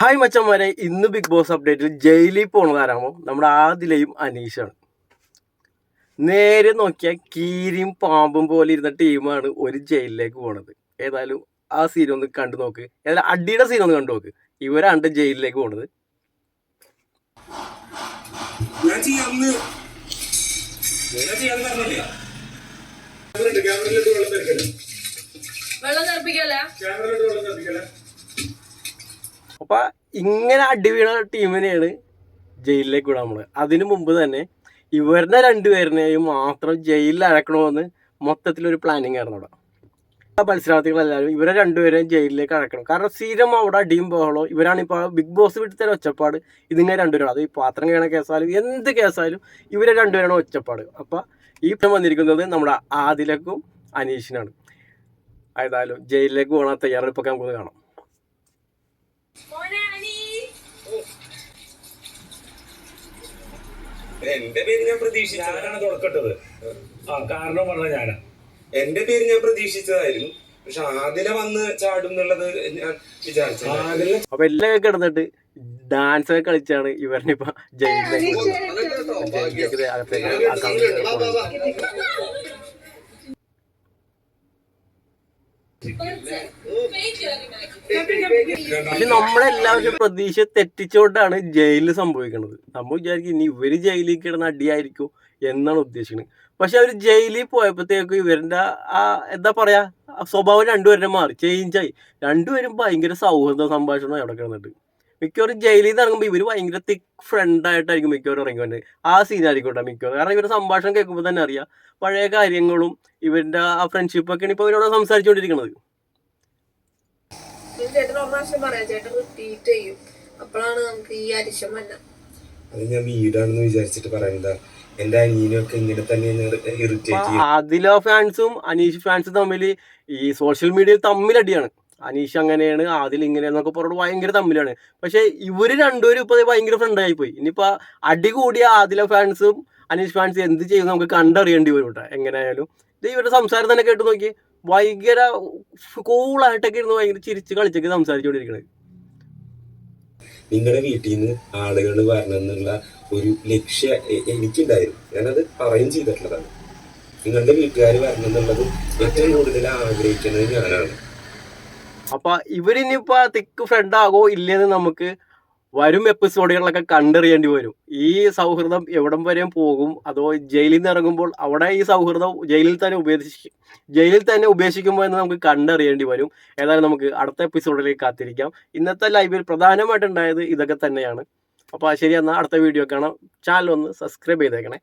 Hi മച്ചന്മാരെ ഇന്ന് big boss അപ്ഡേറ്റിൽ ജയിലിൽ പോണതാരാമോ നമ്മുടെ ആദിലയും അനീഷാണ്. നേരെ നോക്കിയാൽ കീരിയും പാമ്പും പോലെ ഇരുന്ന ടീമാണ് ഒരു ജയിലിലേക്ക് പോണത്. ഏതായാലും ആ സീൻ ഒന്ന് കണ്ടു നോക്ക്. ഏതായാലും അടിയുടെ സീൻ ഒന്ന് കണ്ടു നോക്ക്. ഇവരാണ് ജയിലിലേക്ക് പോണത്. വെള്ളം തെറപ്പിക്കല്ലേ വെള്ളം തെറിപ്പിക്കല്ല ക്യാമറയിലിട്ട് വെള്ളം തെറിക്കല്ലേ അപ്പൊ ഇങ്ങനെ അടി വീണ ടീമിനെയാണ് ജയിലിലേക്ക് വിടാൻ നമ്മൾ അതിനു മുമ്പ് തന്നെ ഇവരുടെ രണ്ടുപേരിനെയും മാത്രം ജയിലിൽ അടക്കണമെന്ന് മൊത്തത്തിലൊരു പ്ലാനിങ് ആയിരുന്നു അവിടെ. മത്സരാർത്ഥികളെല്ലാവരും ഇവരെ രണ്ടുപേരെയും ജയിലിലേക്ക് അടക്കണം. കാരണം സ്ഥിരം അവിടെ അടിയും ബഹളോ ഇവരാണ് ഇപ്പോൾ ബിഗ് ബോസ് വിട്ടു തരുന്ന ഒച്ചപ്പാട്. ഇതിങ്ങനെ രണ്ടുപേരും അത് ഈ പാത്രം കഴിയണ കേസായാലും എന്ത് കേസായാലും ഇവരെ രണ്ടുപേരാണ് ഒച്ചപ്പാട്. അപ്പം ഈ ഇപ്പം വന്നിരിക്കുന്നത് നമ്മുടെ ആദിലക്കും അനീഷിനാണ്. ഏതായാലും ജയിലിലേക്ക് പോകണ തയ്യാറെടുപ്പൊക്കെ നമുക്കൊന്ന് കാണാം. എന്റെ പേര് ഞാൻ പ്രതീക്ഷിച്ചതാണ് ഞാനാണ് തുറക്കട്ടത് ആ കാരണം പറഞ്ഞ ഞാനാ. എന്റെ പേര് ഞാൻ പ്രതീക്ഷിച്ചതായിരുന്നു. പക്ഷെ ആദില വന്ന് ചാടും എന്നുള്ളത് ഞാൻ വിചാരിച്ചു അപ്പൊ എല്ലാം കിടന്നിട്ട് ഡാൻസ് ഒക്കെ കളിച്ചാണ് ഇവരുടെ ഇപ്പൊ ജയിലിലേക്ക് അകത്തേക്ക്. ആക്കാൻ പക്ഷെ നമ്മളെല്ലാവരും പ്രതീക്ഷ തെറ്റിച്ചോണ്ടാണ് ജയിലിൽ സംഭവിക്കുന്നത് നമ്മൾ വിചാരിക്കും ഇനി ഇവർ ജയിലിൽ കിടന്ന അടിയായിരിക്കും എന്നാണ് ഉദ്ദേശിക്കുന്നത് പക്ഷെ അവർ ജയിലിൽ പോയപ്പോഴത്തേക്കും ഇവരുടെ ആ എന്താ പറയാ സ്വഭാവം രണ്ടുപേരുടെ മാറി ചേഞ്ചായി രണ്ടുപേരും ഭയങ്കര സൗഹൃദ സംഭാഷണം അവിടെ കിടന്നിട്ട്. മിക്കവാറും ജയിലിൽ നിന്ന് ഇറങ്ങുമ്പോൾ ഇവർ ഭയങ്കര തിക് ഫ്രണ്ട് ആയിട്ടായിരിക്കും മിക്കവാറും ഇറങ്ങി വന്നത് ആ സീനായിരിക്കും കേട്ടോ മിക്കവാറും. കാരണം ഇവരുടെ സംഭാഷണം കേൾക്കുമ്പോൾ തന്നെ അറിയാം. പഴയ കാര്യങ്ങളും ഇവരുടെ ആ ഫ്രണ്ട്ഷിപ്പ് ഫ്രണ്ട്ഷിപ്പൊക്കെയാണ് ഇപ്പോൾ ഇവരോട് സംസാരിച്ചുകൊണ്ടിരിക്കുന്നത്. ചേട്ടൻ ഒരു പ്രാവശ്യം പറയാം. ചേട്ടൻ റിപ്പീറ്റ് ചെയ്യും. അപ്പോഴാണ് നമുക്ക് ഈ അരിശം വന്ന. അത് ഞാൻ വീടാണെന്ന് വിചാരിച്ചിട്ട് പറയുന്നതാ. എന്റെ അനിയനൊക്കെ ഇങ്ങനെ തന്നെ ആദില ഫാൻസും അനീഷ് ഫാൻസും തമ്മിൽ ഈ സോഷ്യൽ മീഡിയയിൽ തമ്മിലടിയാണ്. അനീഷ് അങ്ങനെയാണ് ആദിൽ ഇങ്ങനെയെന്നൊക്കെ പറഞ്ഞു ഭയങ്കര തമ്മിലാണ്. പക്ഷേ ഇവർ രണ്ടുപേരും ഇപ്പൊ ദേ ഭയങ്കര ഫ്രണ്ടായി പോയി ഇനിയിപ്പോ അടി കൂടിയ ആദില ഫാൻസും അനീഷ് ഫാൻസും എന്ത് ചെയ്യും നമുക്ക് കണ്ടറിയേണ്ടി വരും കേട്ടോ എങ്ങനെയായാലും. ഇത് ഇവരുടെ സംസാരം തന്നെ കേട്ട് നോക്കി. ഭയങ്കര കൂളായിട്ടൊക്കെ ഇരുന്ന് ഭയങ്കര ചിരിച്ച് കളിച്ചൊക്കെ സംസാരിച്ചുകൊണ്ടിരിക്കണത് നിങ്ങളുടെ വീട്ടിൽ നിന്ന് ആളുകൾ വരണമെന്നുള്ള ഒരു ലക്ഷ്യ എനിക്കുണ്ടായിരുന്നു. ഞാനത് പറയും ചെയ്തിട്ടുള്ളതാണ്. നിങ്ങളുടെ വീട്ടുകാർ വരണം എന്നുള്ളത് ഏറ്റവും കൂടുതൽ ആഗ്രഹിക്കുന്നത് ഞാനാണ്. അപ്പൊ ഇവരിനിപ്പോ തിക്ക് ഫ്രണ്ട് ആകോ ഇല്ലെന്ന് നമുക്ക് വരും എപ്പിസോഡുകളിലൊക്കെ കണ്ടറിയേണ്ടി വരും. ഈ സൗഹൃദം എവിടം വരെയും പോകും. അതോ ജയിലിൽ നിന്ന് ഇറങ്ങുമ്പോൾ അവിടെ ഈ സൗഹൃദം ജയിലിൽ തന്നെ ഉപേക്ഷിക്കും ജയിലിൽ തന്നെ ഉപേക്ഷിക്കുമ്പോൾ എന്ന് നമുക്ക് കണ്ടറിയേണ്ടി വരും. ഏതായാലും നമുക്ക് അടുത്ത എപ്പിസോഡിലേക്ക് കാത്തിരിക്കാം. ഇന്നത്തെ ലൈവിൽ പ്രധാനമായിട്ടുണ്ടായത് ഇതൊക്കെ തന്നെയാണ്. അപ്പോൾ ശരി എന്നാൽ അടുത്ത വീഡിയോ കാണാം. ചാനൽ ഒന്ന് സബ്സ്ക്രൈബ് ചെയ്തേക്കണേ.